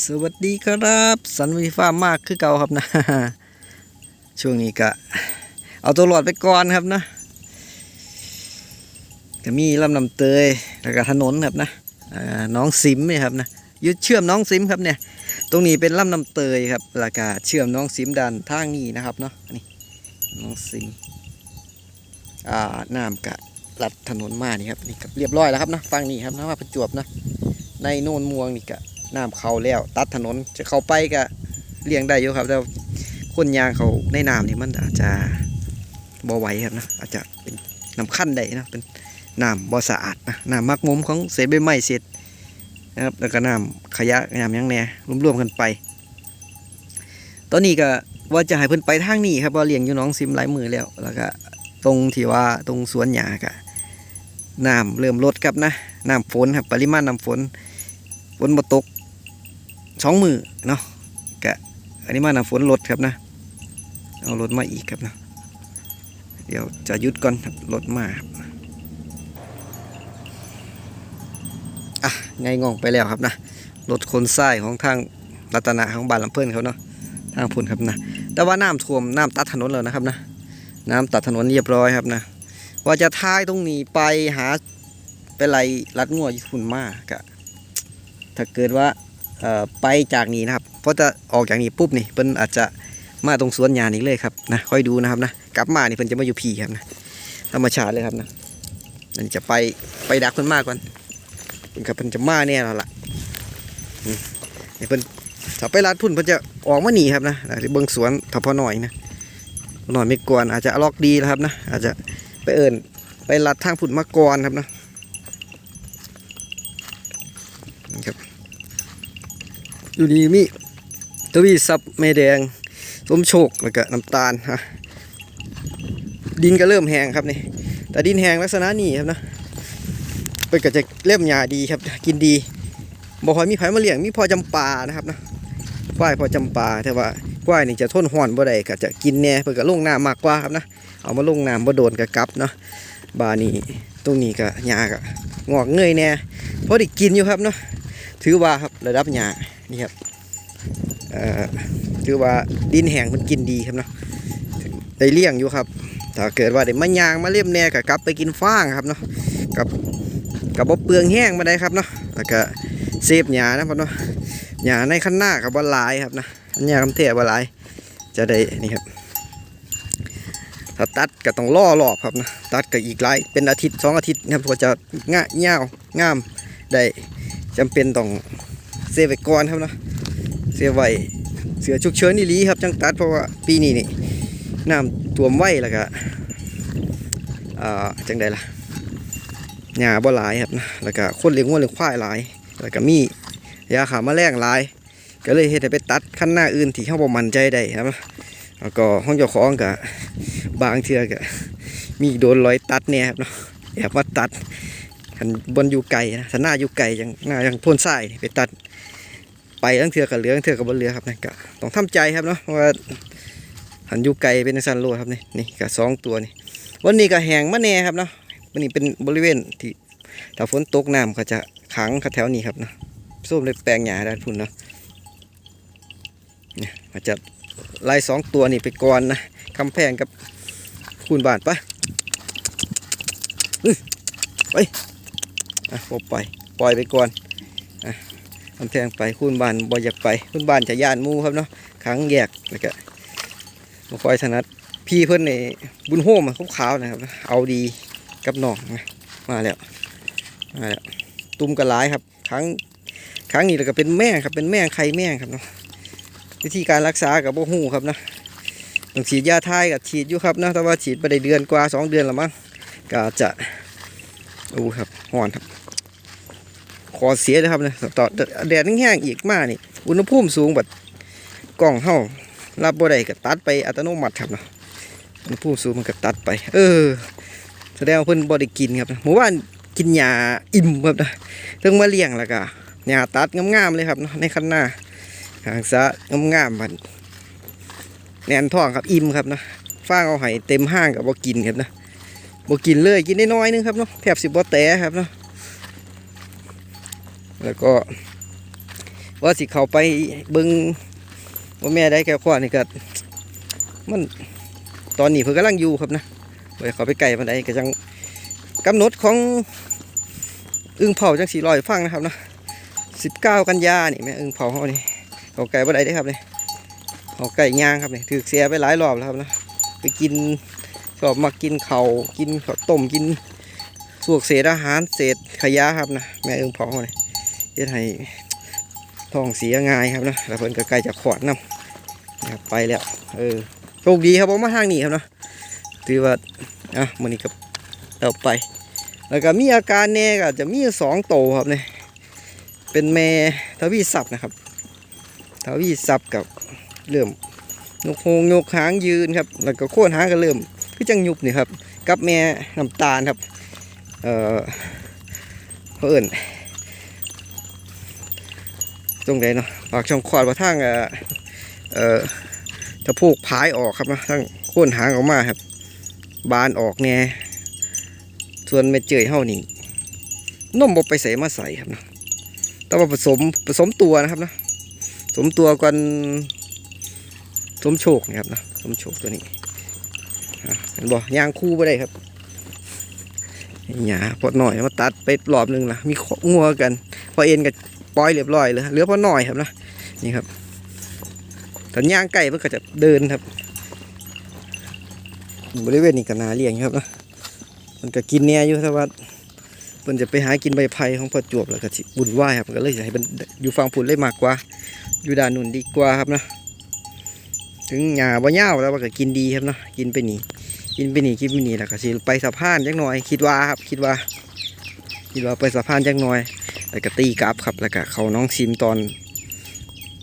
สวัสดีครับสันวีฟ้ามากคือเก่าครับนะ ช่วงนี้ก็เอาตัวรอดไปก่อนครับนะก็มีลำนำเตยแล้วก็ถนนครับนะน้องซิมเนี่ยครับนะยุดเชื่อมน้องซิมครับเนี่ย ตรงนี้เป็นลำนำเตยครับแล้วก็เชื่อมน้องซิมดันทางนี้นะครับเนาะนี่น้องซิมอ่าน้ำกะลัดถนนมานี่ครับนี่ครับเรียบร้อยแล้วครับนะฟังนี่ครับนะว่าประจวบนะในโนนม่วงนี่กะ น้ำเข้าแล้ว ตัดถนนจะเข้าไปก็เลี่ยงได้อยู่ครับ แต่คนยางเขาในน้ำนี่มันอาจจะบ่ไหวครับนะอาจจะเป็นน้ำขั้นได้นะเป็นน้ำบ่สะอาดนะน้ำมักมุมของเศษใบไม้เศษนะครับแล้วก็น้ำขยะน้ำยังแน่รวมๆกันไป ตอนนี้ก็ว่าจะให้เพิ่นไปทางนี้ครับว่าเลี้ยงอยู่น้องซิมหลายมือแล้ว แล้วก็ตรงที่ว่าตรงสวนหญ้าก็น้ำเริ่มลดครับนะน้ำฝนครับปริมาณน้ำฝนฝนมาตก สองมือเนาะกะอันนี้มาน้ำฝนลดครับนะเอารถมาอีกครับนะเดี๋ยวจะยุดก่อนครับรถมาครับอะไงงองไปแล้วครับนะรถคนทรายของทางรัตนะของบ้านลำเพิ่อนเขาเนาะทางพุ่นครับนะแต่ว่าน้ำท่วมน้ำตัดถนนแล้วนะครับนะน้ำตัดถนนเรียบร้อยครับนะว่าจะท้ายตรงนี้ไปหาไปไล่รัดงัวญี่ปุ่นมากกะถ้าเกิดว่า ไปจากนี้นะครับเพราะจะออกจากนี้ปุ๊บนี่เพิ่นอาจจะมาตรงสวนยางนี้เลยครับนะค่อยดูนะครับนะกลับมานี่เพิ่นจะมาอยู่พีครับนะธรรมชาติเลยครับนะนั่นจะไปไปดักเพิ่นมากก่อนเพิ่นกับเพิ่นจะมาแน่แล้วล่ะอืมนี่เพิ่นถ้าไปลาดพุ่นเพิ่นจะออกมาหนีครับนะเบิ่งสวนถ้าพอหน่อยนะพอหน่อยไม่กวนอาจจะล็อกดีแล้วครับนะอาจจะไปเอิญไปลัดทางพุ่นมาก่อนครับนะนี่ครับ อยู่นี่มีทวีซับเมแดงส้มโชคแล้วก็น้ำตาลฮะดินก็เริ่มแห้งครับนี่แต่ดินแห้งลักษณะนี้ครับนะเป็นก็จะเล่มหยาดีครับ กินดีบ่ค่อยมีไผมาเลี้ยงมีพอจำปานะครับนะควายพอจำปาแต่ว่าควายนี่จะทนห้อนบ่ได้ก็จะกินแน่เพิ่นก็ลงน้ำมากกว่าครับนะเอามาลงน้ำบ่โดนก็กลับเนาะบานี้ตรงนี้ก็หญ้าก็งอกเงยแน่พอได้กินอยู่ครับเนาะถือว่าครับระดับหญ้า นี่ครับเอ่อถือว่าดินแห้งมันกินดีครับเนาะได้เลี้ยงอยู่ครับ ถ้าเกิดว่าได้มายางมาเล่ยมแน่ก็กลับไปกินฟางครับเนาะกับกับบ่เปลืองแห้งมาได้ครับเนาะแล้วก็เซฟหญ้านะครับเนาะหญ้าในขั้นหน้ากับบ่หลายครับนะหญ้าคำเทบ่หลาย จะได้นี่ครับถ้าตัดก็ต้องล่อรอบครับนะตัดก็อีกหลายเป็นอาทิตย์สองอาทิตย์นะครับกว่าจะง่าเงาวงามได้จำเป็นต้อง เซฟไว้ก่อนครับเนาะเซฟไว้เสือฉุกเฉินนี่ลีครับจังตัดเพราะว่าปีนี้นี่น้ำท่วมไว้แล้วก็อ่าจังใดล่ะหญ้าบ่หลายครับนะแล้วก็คนเลี้ยงวัวเลี้ยงควายหลาย แล้วก็มียาขาแมลงหลาย ก็เลยเฮ็ดให้ไปตัดขั้นหน้าอื่นที่เขาบ่มั่นใจได้ครับแล้วก็ห้องเจ้าของก็บางเทื่อก็มีโดนรอยตัดเนี่ยครับเนาะแอบมาตัดคันบนอยู่ไก่นะถ้าหน้าอยู่ไก่ยังหน้ายังพ่นทรายไปตัด ไปทั้งเถื่อกับเหลือทั้งเถื่อกับบนเรือครับนี่ก็ต้องทำใจครับเนาะว่าหันอยู่ไกเป็นสันโลครับนี่นี่ก็สองตัวนี่วันนี้ก็แหงมะแน่ครับเนาะวันนี้เป็นบริเวณที่ถ้าฝนตกน้ำก็จะขังแถวนี้ครับเนาะส้มเลยแปลงหญ้าด้านพุ่นเนาะเนี่ยมาจับไล่สองตัวนี่ไปก่อนนะคำแพงกับคูณบาทปะไปอะปล่อยปล่อยไปก่อนอะ ทำแทงไปคุณบ้านบ่อยากไปคุณบ้านจะย่านหมูครับเนาะขังแยกแล้วก็บ่คอยถนัดพี่เพิ่นนี่บุญโฮมอะขาวๆนะครับ เอาดีกับน้องมาแล้วมาแล้วตุ้มกระหลายครับครั้งครั้งนี้แล้วก็เป็นแม่ครับเป็นแม่ไข่แม่ครับเนาะวิธีการรักษากับบ่ฮู้ครับนะต้องฉีดยาทายกับฉีดอยู่ครับนะแต่ว่าฉีดไปได้เดือนกว่าสองเดือนแล้วมั้งก็จะดูครับห่อนครับ คอเสียเลยครับนะต่อแดดแห้งๆอีกมากนี่ อุณหภูมิสูงแบบกล้องเฮารับบ่ได้ก็ตัดไปอัตโนมัติครับนะอุณหภูมิสูงมันก็ตัดไป เออ แสดงว่าเพิ่นบ่ได้กินครับนะหมู่บ้านกินหญ้าอิ่มครับนะถึงมาเลี้ยงแล้วก็หญ้าตัดงามๆเลยครับนะในคันหน้าหางซะงามๆมันแน่นท้องครับอิ่มครับนะฟางเอาให้เต็มห้างกับบ่กินครับนะบ่กินเลยกินได้น้อยนึงครับเนาะแทบสิบ่แตะครับเนาะ แล้วก็ ว่าสิเขาไปเบิงว่าแม่ได้แก่ขวานี่ก็มันตอนนี้เพิ่นกำลังอยู่ครับนะได้เขาไปไกลปานใดก็จังกำหนดของอึ่งเผาจังสิลอยฟังนะครับนะ19กันยานี่แม่อึ่งเผาเฮานี่เขาไก่บ่ได้เด้ครับนี่เขาไก่ย่างครับเนี่ยถูกเสียไปหลายรอบแล้วครับนะไปกินชอบมากินเข้ากินข้าวต้มกินพวกเศษอาหารเศษขยะครับนะแม่เอิงเผาเนี่ย เฮ็ดให้ท้องเสียง่ายครับนะแล้วเพิ่นก็ใกล้จะขวดน้ำนะครับไปแล้วเออโชคดีครับผมมาทางนี้ครับเนาะถือว่าอะมื้อนี้ก็เอาไป แล้วก็มีอาการแน่ก็จะมีสองโตวครับเนี่ยเป็นแม่ทวีศัพท์นะครับทวีศัพท์กับเริ่มนกโฮงนกหางยืนครับ แล้วก็โค่นหางก็เริ่มคือจังยุบนี่ครับ กับแม่น้ำตาลครับ เอ่อเพื่อน ตรงไหนเนาะปากช่องขวาดว่าทางเอ่อเอ่อจะพูกพายออกครับนะทั้งโค่นหางออกมาครับ บานออกแน่ส่วนเม็ดเจยเฮานี่นมบไปใส่มาใส่ครับนะแต่ว่าผสมผสมตัวนะครับนะผสมตัวกันสมโชคนะครับนะสมโชคตัวนี้เห็นบ่ยางคู่ไปได้ครับหยาพอหน่อยมาตัดไปรอบหนึงละมีงัวกัน พอเอ็นกับ ปล่อยเรียบร้อยเลยเหลือพอหน่อยครับนะนี่ครับแต่ย่างไก่มันก็จะเดินครับ บริเวณนี้ก็นาเลี้ยงครับนะมันก็กินเนี่ยอยู่แต่ว่ามันจะไปหากินใบไผ่ของพอจวบแล้วก็บุญไหวครับก็เลยให้มันอยู่ฟังผุนเลยมากกว่า อยู่ด้านนุ่นดีกว่าครับนะถึงหญ้าบ่ยาวแล้วก็กินดีครับเนาะกินไปหนีกินไปหนีกินไปหนีแล้วก็สิไปสะพานจักหน่อย คิดว่าครับ คิดว่า คิดว่าไปสะพานจักหน่อย แล้วก็ตีกลับครับแล้วก็เขาน้องซิมตอน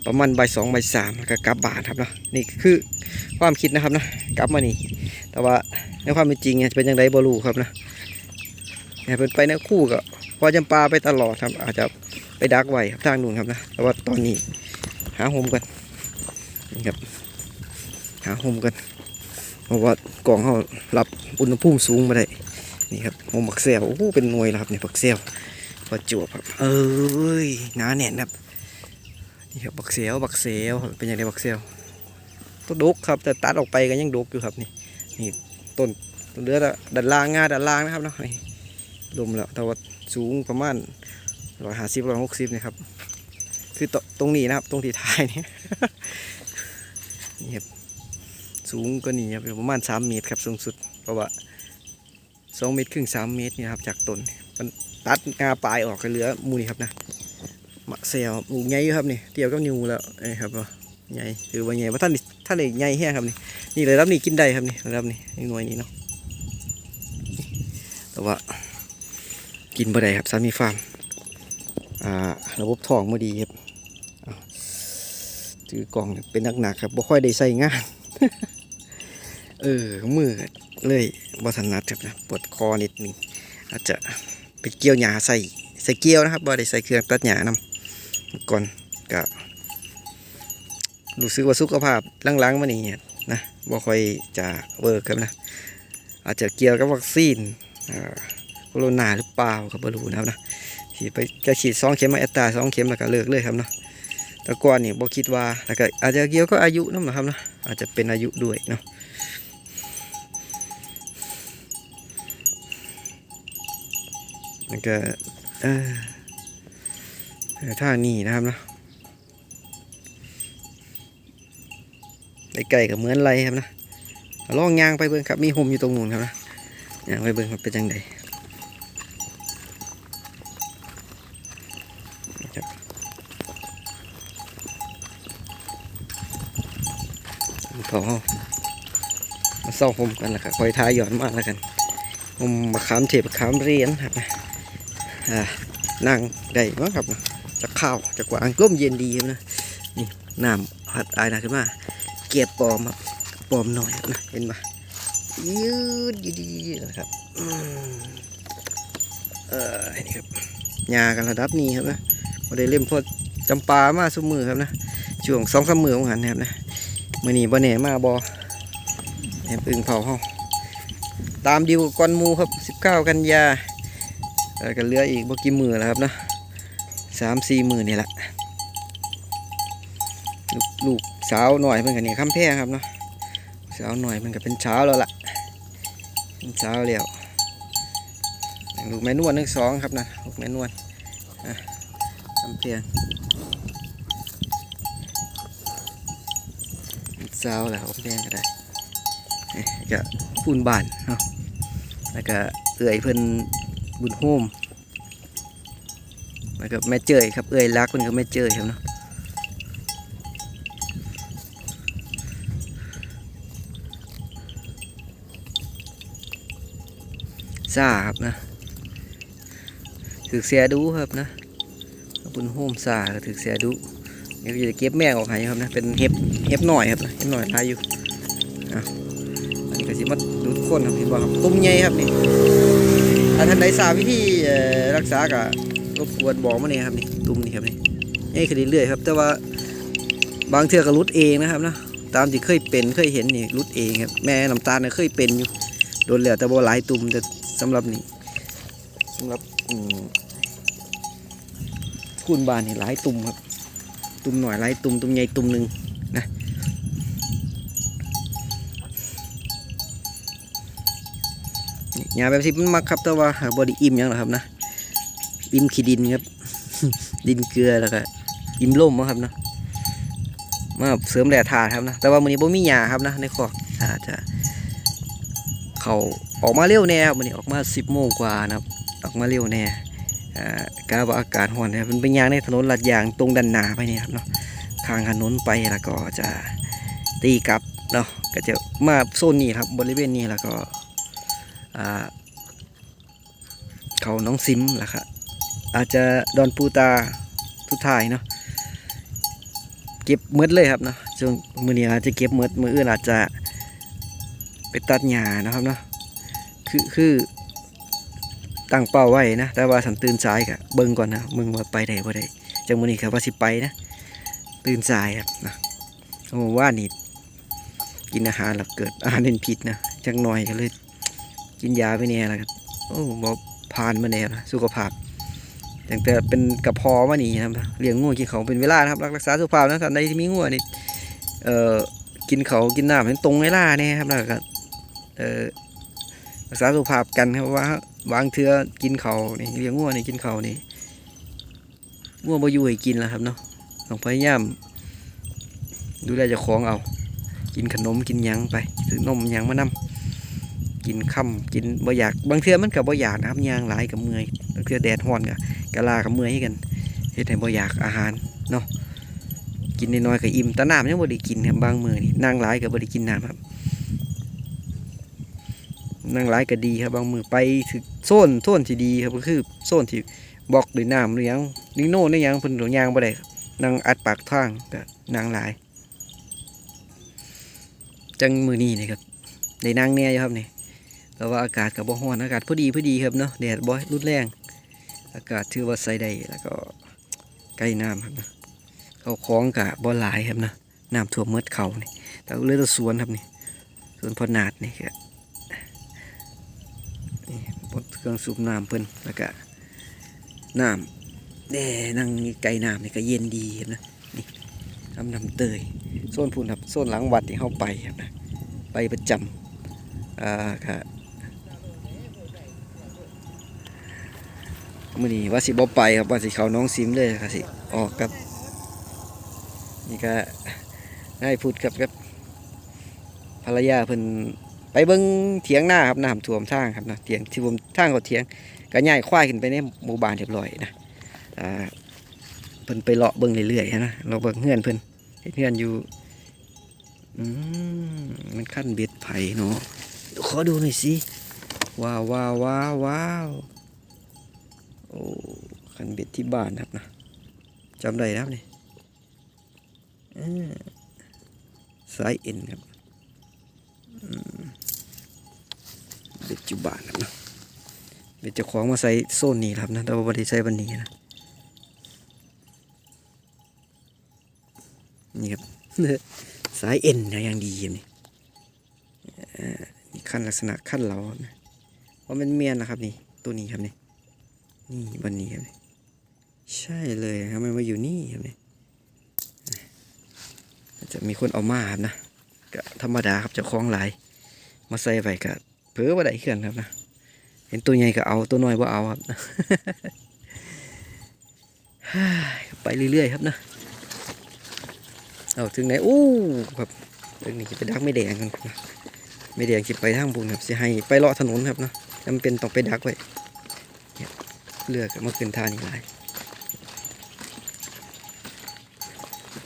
ประมาณใบสองใบสามแล้วก็กลับบานครับเนาะนี่คือความคิดนะครับนะกลับมานี่ แต่ว่าในความเป็นจริงเนี่ยจะเป็นยังไงบรูครับนะเนี่ยเป็นไปในคู่ก็พอจำปาไปตลอดครับ อาจจะไปดักไว้ครับทางนู้นครับนะแต่ว่าตอนนี้หาโฮมกันนี่ครับหาโฮมกันเพราะว่ากล่องเขารับอุณหภูมิสูงมาได้นี่ครับโอ้บักเซลโอ้เป็นหน่วยแล้วครับเนี่ยบักเซล ประจวบครับ เอ้ยหนาแน่นครับนี่ครับบักเซลบักเซลครับเป็นอย่างไรบักเซลต้นดกครับ แต่ตัดออกไปก็ยังดกอยู่ครับนี่นี่ต้นต้นเลือดดันล่างงาดันล่างนะครับเนาะนี่ลมแล้วแต่ว่าสูงประมาณร้อยห้าสิบร้อยหกสิบนี่ครับ คือตตรงนี้นะครับ ตรงที่ท้ายนี่นี่ครับสูงกว่านี้ครับอยู่ประมาณ3เมตรครับสูงสุดเพราะว่า2เมตรครึ่ง3เมตรนี่ครับจากต้นน ตัดงาปลายออกก็เหลือมูนี่ครับนะมะเซลหมูใหญ่อยู่ครับนี่เทียบกับนิวแล้วเอ้ครับว่าใหญ่ถือว่าใหญ่ว่าท่านนี่ท่านนี่ใหญ่แห้งครับนี่นี่เลยรับนี่กินได้ครับนี่ระดับนี่หน่วยนี้เนาะแต่ว่ากินบ่ได้ครับสามีฟาร์มอ่าระบบท้องบ่ดีครับถือกล่องเป็นหนักๆครับบ่ค่อยได้ใส่งาน เออมือเลยบอสนัดครับนะปวดคอนิดนึงอาจจะ ไปเกี่ยวหญ้าใส่ใส่เกี่ยวนะครับบ่ได้ใส่เครื่องตัดหญ้านำก่อนก็รู้สึกว่าสุขภาพหลังๆมานี่นะบ่ค่อยจะเวิร์กครับนะอาจจะเกี่ยวกับวัคซีนอ่าโคโรนาหรือเปล่าก็บ่รู้นะครับนะฉีดไปจะฉีดสองเข็มมาแอตตาสองเข็มแล้วก็เลิกเลยครับเนาะแต่ก่อนนี่บ่คิดว่าแล้วก็อาจจะเกี่ยวก็อายุนั่นแหละครับนะอาจจะเป็นอายุด้วยเนาะ แล้วก็ท่านี้นะครับนะไกลกับเหมือนไรครับนะลองยางไปเบิ่งครับ มีโฮมอยู่ตรงนู้นครับนะยางไปเบิ่งครับเป็นจังไดนะครับพอมาเศร้าผมกันแล้วครับคอยทายย้อนมากแล้วกันผมมาขามเทปขามเรียนครับนะ นั่งได้มั้งครับนะจะข้าวจะกวางร่มเย็นดีครับนะนี่น้ำพัดอายนะขึ้นมาเกียบปอมครับปอมหน่อยนะเห็นปะยืดยืดยืดยืดนะครับอืมเออนี่ครับยากันระดับนี้ครับนะพอได้เล่มพอจำปามาสุมือครับนะช่วงสองสามมือของหันนะครับนะมือนีบ่แหน่มาบ่แอบอึ่งเผาเฮาตามดิวก่อนมูครับ 19 กันยา แล้วก็เลืออีกบ่กี่มือแล้วครับเนาะสามสี่มือนี่แหละลูกลูกสาวหน่อยเพิ่นก็นี่คำแพงครับเนาะสาวหน่อยมันก็เป็นเช้าแล้วล่ะเป็นเช้าแล้วลูกแม่นวลหนึ่งสองครับนะลูกแม่นวลอะคำแพงเป็นเช้าแล้วคำแพงก็ได้นี่ก็ปูนบานเนาะแล้วก็เอื่อยเพิ่น บุญโฮมแล้วก็แม่เจยครับเอื่อยรักเพิ่นก็แม่เจยครับเนาะซ่าครับนะถือเสียดูครับนะบุญโฮมซ่าถือเสียดูเดี๋ยวจะเก็บแม่ออกให้ครับนะเป็นเห็บเห็บหน่อยครับนะเห็บหน่อยลายอยู่อะอันนี้ก็สิมาดูทุกคนครับพี่บอกครับตุ้มใหญ่ครับนี่ ถ้าท่านใดทราบวิธีรักษาก็รบกวนบอกมาเนี่ยครับนี่ตุ้มนี่ครับนี่ใหญ่ขึ้นเรื่อยๆครับ แต่ว่าบางเทือก็รุดเองนะครับนะตามที่เคยเป็นเคยเห็นนี่รุดเองครับแม่น้ำตาลเนี่ยเคยเป็นอยู่โดนแล้วแต่บ่หลายตุ่มแต่สำหรับนี่สำหรับอืมคูณบานนี่หลายตุ่มครับ ตุ่มหน่อยหลายตุ่มตุ่มใหญ่ตุ่มหนึ่งนะนี่ ยาแบบสิมันมักครับแต่ว่าบอดี้อิ่มยังหรอครับนะอิ่มขี้ดินครับ ดินเกลือแล้วก็อิ่มล่มอะครับนะมาเสริมแร่ธาครับนะแต่ว่ามือนี้บ่มีหญ้าครับนะในคอกอาจจะ เขาออกมาเร็วแน่ครับวันนี้ออกมา10โมงกว่านะครับ ออกมาเร็วแน่อ่ากาว่าอากาศร้อนนะครับมันเป็นยางในถนนลัดยางตรงดันนาไปนี่ครับเนาะข้างถนนไปแล้วก็จะตีกลับเนาะก็จะมาโซนนี้ครับบริเวณนี้แล้วก็ เขาน้องซิมแหละครับอาจจะดอนปูตาทุกทายเนาะเก็บมืดเลยครับเนาะช่วงมือนี้อาจจะเก็บมืดมืออื่นอาจจะไปตัดหญ้านะครับเนาะคือคือตั้งเป้าไว้นะ แต่ว่าสันตื่นสายกะเบิ่งก่อนนะมึงว่าไปได้บ่ได้จังมื้อนี้ครับว่าสิไปนะ ตื่นสายครับนะโอ้ว่านี่กินอาหารแล้วเกิดอาหารเป็นพิษนะจังหน่อยก็เลย กินยาไปแน่แล้วครับโอ้บ่ผ่านมาแน่นะสุขภาพตั้งแต่เป็นกระเพาะมานี่นะครับเลี้ยงงูกินเขาเป็นเวลานะครับรักษาสุขภาพนะท่านใดที่มีงูนี่เอ่อกินเขากินน้ำให้ตรงเวลาเนี่ยครับแล้วก็เอ่อรักษาสุขภาพกันครับว่าบางเทือกินเขานี่เลี้ยงงัวนี่กินเขานี่งัวบ่อยู่ให้กินแล้วครับเนาะต้องพยายามดูแลเจ้าของเอา กินขนมกินยังไปซื้อนมยังมานำ กินค่ำกินบ่อยากบางเทือมันกับบ่อยากนะครับยางหลายกับเมื่อยบางเทือแดดร้อนกับกะลากับเมื่อยให้กันเฮ็ดให้บ่อยากอาหารเนาะกินน้อยๆก็อิ่มต่น้ำยังบ่ได้กินครับบางมือนี่นั่งหลายก็บ่ได้กินน้ำครับนั่งหลายก็ดีครับบางมือไปถึงโซนโซนที่ดีครับก็คือโซนที่บอกด้วยน้ำหรือยังนิโน่หรือยังเพิ่นโดนยางบ่ได้นั่งอัดปากทางก็นั่งหลายจังมือนี้นี่ครับได้นั่งแน่อยู่ครับนี่ แต่ว่าอากาศก็บ่ร้อนอากาศพอดีพอดีครับเนาะแดดบ่รุนแรง อากาศถือว่าใส่ได้แล้วก็ใกล้น้ำครับนะเขาคล้องกับบ่อหลายครับนะน้ำท่วมเมดเขานี่แต่เลือดสวนครับนี่สวนพอนาดนี่ครับนี่บนเครื่องสูบน้ำเพิ่นแล้วก็น้ำแด่นั่งไกลน้ำนี่ก็เย็นดีครับนะนี่ทำน้ำเตยโซนพุ่นครับโซนหลังวัดที่เข้าไปครับนะไปประจำอ่าครับ มื่อนี้ว่าสิบ่ไปครับว่าสิเขาน้องซิมเลยครับสิออกกับ นี่ก็ได้พูดกับกับภรรยาเพิ่นไปเบิ่งเถียงหน้าครับน้ำท่วมทางครับนะเถียงที่ผมทางเขาเถียงก็ย้ายควายขึ้นไปในหมู่บ้านเรียบร้อยนะอ่าเพิ่นไปเลาะเบิ่งเรื่อยๆนะเราเบิ่งเฮือนเพิ่นเฮ็ดเฮือนอยู่อืมมันขั้นเบ็ดไผ่เนาะขอดูหน่อยสิว้าวว้าวว้าวว้าว โอ้ขันเบ็ดที่บ้านครับนะจำได้นะครับนี่สายเอ็นครับเบ็ดจุบานครับนะเบ็ดเจ้าของมาใส่โซนนี้ครับนะแต่ว่าไม่ได้ใส่วันนี้นะนี่ครับสายเอ็นนะยังดีครับนี่นี่ขั้นลักษณะขั้นเราครับนะว่ามันเมียนนะครับนี่ตัวนี้ครับนี่ นี่วันนี้ครับนี่ใช่เลยครับมันมาอยู่นี่ครับเนี่ยจะมีคนเอามาครับนะก็ธรรมดาครับจะคล้องหลาย มาใส่ไว้ก็เผือว่าได้เขื่อนครับนะเห็นตัวใหญ่ก็เอาตัวน้อยว่าเอาครับไปเรื่อยๆครับนะเอาถึงไหนอู้ครับเรื่องนี้จะไปดักไม่แดงกันนะไม่แดงจะไปทางบุญครับจะให้ไปเลาะถนนครับนะจำเป็นต้องไปดักไว้ เลือกมาขึ้นทางนี้หลาย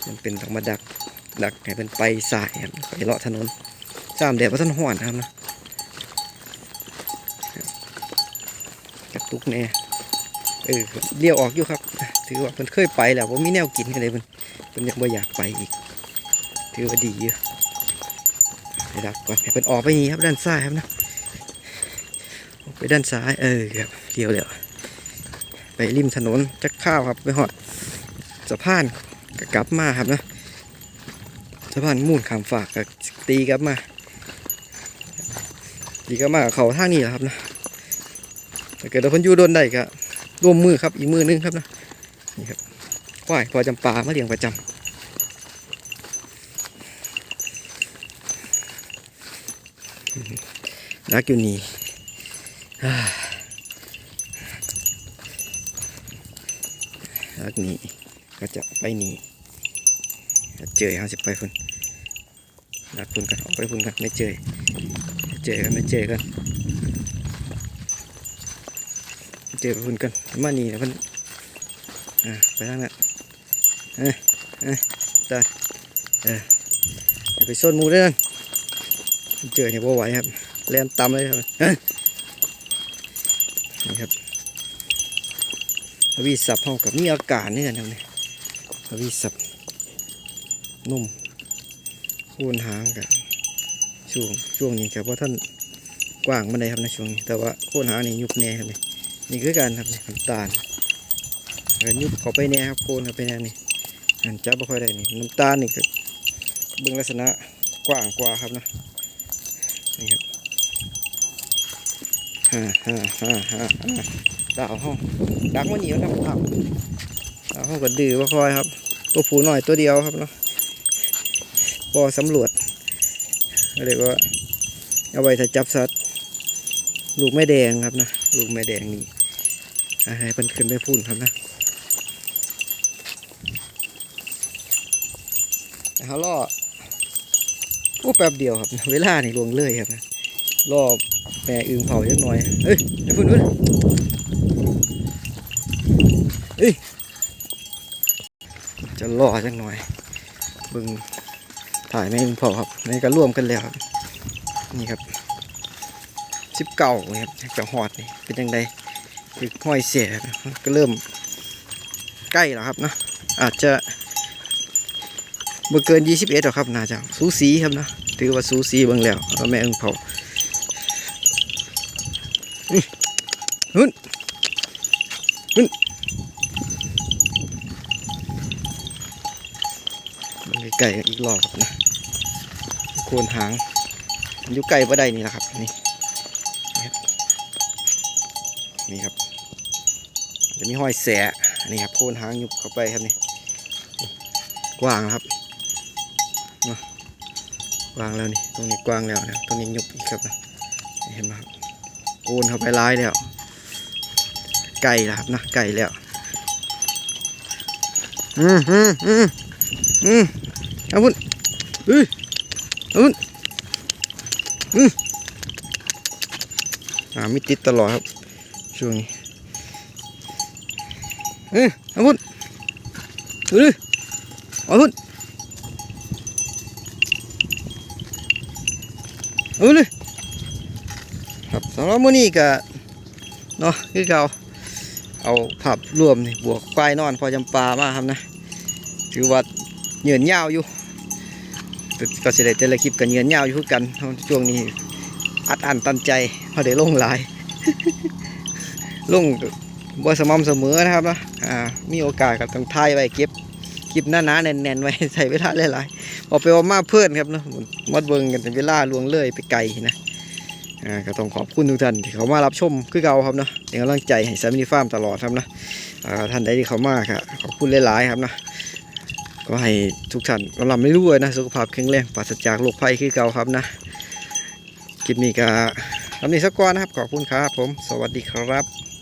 จำเป็นต้องมาดักดักให้เป็นไปสายครับไปเลาะถนนสามแดดว่าท่านห่อนครับนะกระตุกแน่เออเลี้ยวออกอยู่ครับ ถือว่าเพิ่นเคยไปแล้วว่ามีแนวกินกันเลยเพิ่นเพิ่นยังบ่อยากไปอีก ถือว่าดีอยู่ไปดักก่อนให้เพิ่นออกไปนี่ครับด้านซ้ายครับนะไปด้านซ้ายเออครับเลี้ยวแล้ว ไปริมถนนจักข้าวครับไปหอดสะพานก็กลับมาครับนะสะพานมูลขามฝากก็ตีกลับมาตีกลับมากับเขาทางนี้แหละครับนะถ้าเกิดเราเพิ่นอยู่โดนได้ก็ร่วมมือครับอีกมือนึงครับนะนี่ครับควายพอจำปามาเลี้ยงประจำรักอยู่นี่ รักนี่ก็จะไปนี่เจอเขาสิไปพุ่นรักพุ่นกันออกไปพุ่นกันไม่เจอเจอกันไม่เจอกันเจอคุณกันมานี่นะเพิ่นอ่าไปทางนั้นเอ้ยเอ้ยตาเออไปส้นมูเด้อเจอเนี่ยบ่ไหวครับแล่นต่ำเลยครับเอ้ยนี่ครับ พวีสับห้องกับมีอาการนี่กันครับเนี่ยพวีสับนุ่มคูนหางกับช่วงช่วงนี้ครับว่าะท่านกว้างมันได้ครับในช่วงนี้ แต่ว่าโคนหางนี่ยุบแน่ครับเนี่ยนี่คือการครับน้ำตาลแล้วยุบเขาไปแน่ครับโคนเขาไปแน่นี่อันจับไม่ค่อยได้นี่น้ำตาลนี่ก็เบื้องลักษณะกว้างกว่าครับนะนี่ครับฮ่าฮ่าฮ่าฮ่าฮ่า ดาวห้องดักมันหนียวนะครับดาวห้องก็ดื้อบ่ค่อยครับ ตัวผูหน่อยตัวเดียวครับเนาะพอสำรวจก็เรียกว่าเอาไว้ถ้าจับสัตว์ลูกแม่แดงครับนะลูกแม่แดงนี่อ่าให้เพิ่นขึ้นไปพูนครับนะเขาล่อโอ้แป๊บเดียวครับ เวลานี่ลวงเลยครับนะล่อแม่อึงเผาเล็กน้อยเอ้ยไปพูนด้วย อ้ยจะล่อจังหน่อยบึงถ่ายแม่พอครับนี่ก็ร่วมกันแล้วครับ นี่ครับสิบเก้าครับจะหอดนี่เป็นยังไงคือห้อยเสียครับก็เริ่มใกล้แล้วครับนะอาจจะบ่เกินยี่สิบเอ็ดหรอกครับน่าจะสูสีครับนะถือว่าสูสีเบิ่งแล้วเอาแม่เอิงเผาหุ่นหุ่น ไก่อีกรอบครับนะโคนหางอยู่ไก่บ่ได้นี่แหละครับนี่นี่ครับ จะมีห้อยแสนี่ครับโคนหางยุบเข้าไปครับนี่กว้างครับนาะกว้างแล้วนี่ตรงนี้กว้างแล้วนะตรงนี้ยุบอีกครับนะเห็นไหมครับโคนเข้าไปร้ายแล้วไก่แล้วครับนะไก่แล้วอืมอืมอืมอืม เอาพุ่นอือเอาพุ่นอืมอ่ามีติดตลอดครับช่วงนี้เอ้ยเอาพุ่นดูดิเอาพุ่นเอาเลยครับสำหรับมื้อนี้ก็เนาะคือเก่าเอาผับรวมนี่บวกควายนอนพอจำปามาครับนะ ถือว่าเหยื่อยาวอยู่ ก็สิได้แต่ละคลิปกันเหยื่อยาอยู่กันเพราะช่วงนี้ อัดอั้นตันใจพอได้ลงหลายลงบ่สม่ำเสมอนะครับนะอ่ามีโอกาสก็ต้องถ่ายไว้เก็บคลิปหน้าๆแน่นๆไว้ใส่เวลาหลายๆบอกไปว่ามาเพื่อนครับเนาะมัดเบิงกันเป็นเวลาลวงเลยไปไกลนะอ่าก็ต้องขอบคุณทุกท่านที่เขามารับชมคือเก่าครับเนาะเป็นกำลังใจให้สามินิฟาร์มตลอดครับนะอ่าท่านใดที่เขามาครับขอบคุณหลายๆครับนะ ก็ให้ทุกท่านลำไม่รู้นะ สุขภาพแข็งแรงปราศจากโรคภัยคือเก่าครับนะคลิปนี้ก็ทำนี้สักก่อนนะครับ ขอบคุณครับผม สวัสดีครับ